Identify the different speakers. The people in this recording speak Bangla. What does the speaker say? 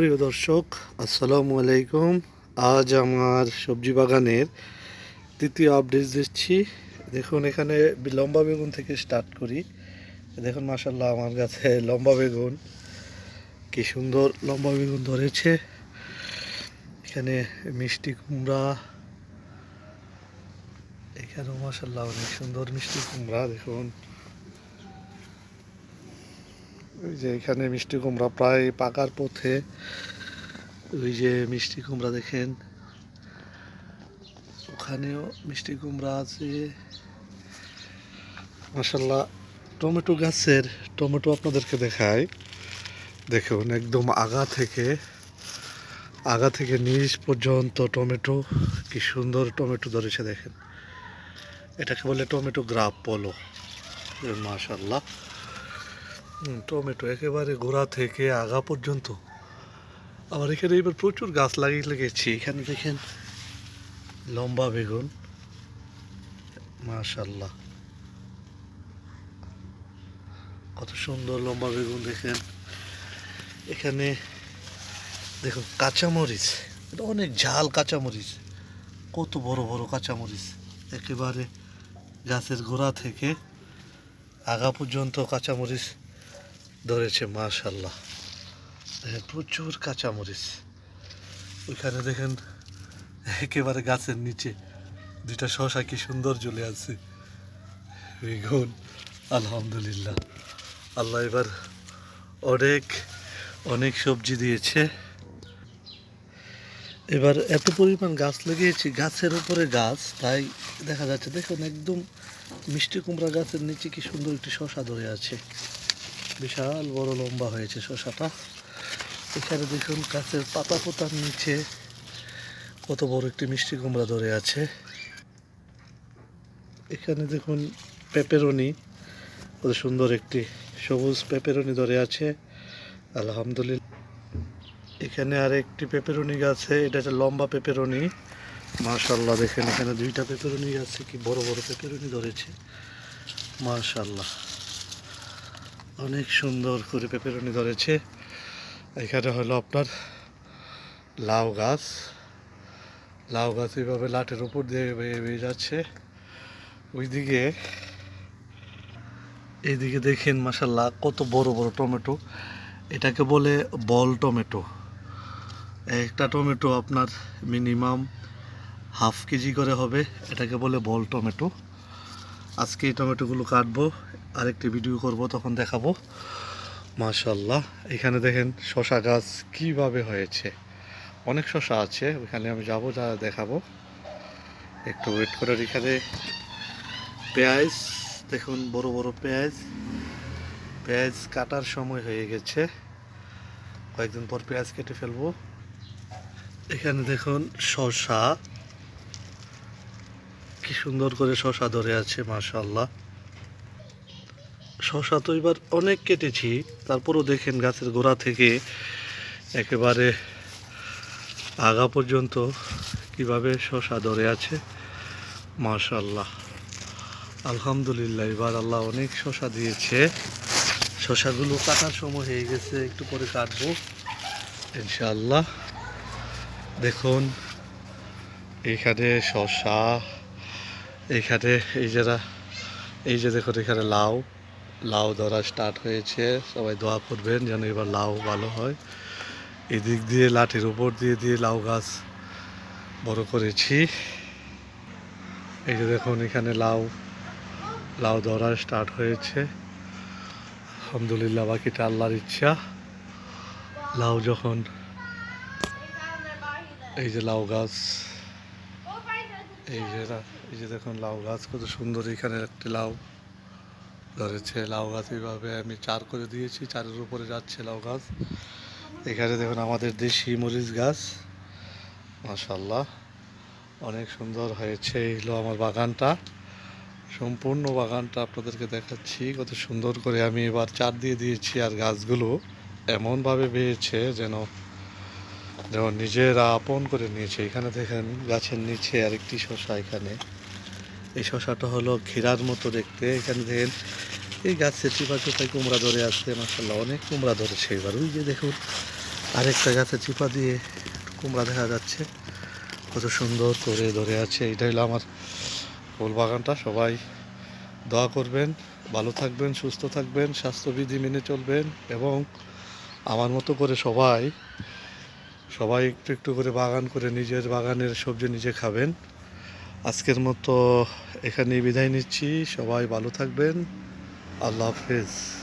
Speaker 1: প্রিয় দর্শক, আসসালামু আলাইকুম। আজ আমার সবজি বাগানের তৃতীয় আপডেট দিচ্ছি। দেখুন, এখানে লম্বা বেগুন থেকে স্টার্ট করি। দেখুন মাসাল্লাহ আমার কাছে লম্বা বেগুন। কি সুন্দর লম্বা বেগুন ধরেছে। এখানে মিষ্টি কুমড়া। এখানেও মাসাল্লাহ অনেক সুন্দর মিষ্টি কুমড়া, দেখুন। ওই যে এখানে মিষ্টি কুমড়া প্রায় পাকার পথে। ওই যে মিষ্টি কুমড়া দেখেন। ওখানেও মিষ্টি কুমড়া আছে। মাসাল্লাহ টমেটো গাছের টমেটো আপনাদেরকে দেখায় দেখুন, একদম আগা থেকে আগা থেকে নিচ পর্যন্ত টমেটো। কি সুন্দর টমেটো ধরেছে দেখেন। এটাকে বলে টমেটো গ্রাফ বলো। মাশাল্লাহ টমেটো একেবারে গোড়া থেকে আগা পর্যন্ত। আবার এখানে এবার প্রচুর গাছ লাগিয়ে লেগেছি। এখানে দেখেন লম্বা বেগুন। মাশাল্লাহ কত সুন্দর লম্বা বেগুন দেখেন। এখানে দেখুন কাঁচামরিচ। এটা অনেক ঝাল কাঁচামরিচ। কত বড় বড় কাঁচামরিচ। একেবারে গাছের গোড়া থেকে আগা পর্যন্ত কাঁচামরিচ ধরেছে মাশাল্লাহ দেখেন, প্রচুর কাঁচামরিচ। ওইখানে দেখেন, একেবারে গাছের নিচে দুইটা শশা, কি সুন্দর জ্বলে আছে। বেগুন আলহামদুলিল্লাহ। আল্লাহ এবার অনেক অনেক সবজি দিয়েছে। এবার এত পরিমাণ গাছ লাগিয়েছি, গাছের উপরে গাছ, তাই দেখা যাচ্ছে, দেখুন, একদম মিষ্টি কুমড়া গাছের নিচে কি সুন্দর একটি শশা ধরে আছে। বিশাল বড় লম্বা হয়েছে শশাটা। এখানে দেখুন গাছের পাতা পোতার নিচে। কত বড় একটি মিষ্টি কুমড়া ধরে আছে। এখানে দেখুন পেপেরনি। কত সুন্দর একটি সবুজ পেপেরনি ধরে আছে। আলহামদুলিল্লাহ। এখানে আর একটি পেপেরনি গাছে এটা হচ্ছে লম্বা পেপেরনি। মাশাল্লাহ দেখেন এখানে দুইটা পেপেরনি গাছে কি বড় বড় পেপেরনি ধরেছে। মাশাল্লাহ অনেক সুন্দর করে পেপেরনি ধরেছে। এখানে হলো আপনার লাউ গাছ। লাউ গাছ এইভাবে লাটের উপর দিয়ে বেয়ে যাচ্ছে। ওইদিকে, এইদিকে দেখেন মাসাল্লাহ কত বড় বড় টমেটো। এটাকে বলে বল টমেটো। একটা টমেটো আপনার মিনিমাম হাফ কেজি করে হবে। এটাকে বলে বল টমেটো। আজকে এই টমেটোগুলো কাটবো, আরেকটি ভিডিও করব, তখন দেখাবো। মাশাল্লাহ এখানে দেখেন শশা গাছ কীভাবে হয়েছে। অনেক শশা আছে, ওইখানে আমি যাব, যা দেখাবো। একটু ওয়েট করে এখানে পেঁয়াজ, দেখুন, বড় বড় পেঁয়াজ। পেঁয়াজ কাটার সময় হয়ে গেছে। কয়েকদিন পর পেঁয়াজ কেটে ফেলব। এখানে দেখুন শশা কি সুন্দর করে শশা ধরে আছে মাশাল্লাহ শশা তো এবার অনেক কেটেছি, তারপরও দেখেন গাছের গোড়া থেকে একেবারে আগা পর্যন্ত কীভাবে শশা ধরে আছে মাশাল্লাহ আলহামদুলিল্লাহ, এবার আল্লাহ অনেক শশা দিয়েছে। শশাগুলো কাটার সময় হয়ে গেছে, একটু পরে কাটবো, ইনশাআল্লাহ। দেখুন এইখানে শশা এইখানে এই যারা এই যে দেখুন এখানে লাউ লাউ ধরা স্টার্ট হয়েছে। সবাই দোয়া করবেন যেন এবার লাউ ভালো হয়। এদিক দিয়ে লাঠির উপর দিয়ে দিয়ে লাউ গাছ বড় করেছি। এই যে দেখুন এখানে লাউ লাউ ধরা স্টার্ট হয়েছে। আলহামদুলিল্লাহ, বাকিটা আল্লাহর ইচ্ছা। লাউ যখন, এই যে লাউ গাছ এই যে এই যে দেখুন লাউ গাছ, কত সুন্দর এখানে একটি লাউ ধরেছে। লাউ গাছ এইভাবে আমি চার করে দিয়েছি, চারের উপরে যাচ্ছে লাউ গাছ। এখানে দেখুন আমাদের দেশি মরিচ গাছ। মাশাল্লাহ অনেক সুন্দর হয়েছে এই হলো আমার বাগানটা। সম্পূর্ণ বাগানটা আপনাদেরকে দেখাচ্ছি, কত সুন্দর করে আমি এবার চার দিয়ে দিয়েছি আর গাছগুলো এমনভাবে বেয়েছে যেন যেমন নিজেরা আপন করে নিয়েছে, এখানে দেখেন গাছের নিচে আরেকটি শশা এখানে। এই শশাটা হলো ঘেরার মতো দেখতে। এখানে দেখেন, এই গাছের চিপা চোপায় কুমড়া ধরে আছে মাসাল্লাহ অনেক কুমড়া ধরেছে এবার। ওই যে দেখুন, আরেকটা গাছে চিপা দিয়ে কুমড়া দেখা যাচ্ছে। কত সুন্দর করে ধরে আছে। এটা হলো আমার ফুল বাগানটা। সবাই দোয়া করবেন, ভালো থাকবেন, সুস্থ থাকবেন, স্বাস্থ্যবিধি মেনে চলবেন এবং আমার মতো করে সবাই সবাই একটু একটু করে বাগান করে নিজের বাগানের সবজি নিজে খাবেন। আজকের মতো এখানেই বিদায় নিচ্ছি। সবাই ভালো থাকবেন। আল্লাহ হাফেজ।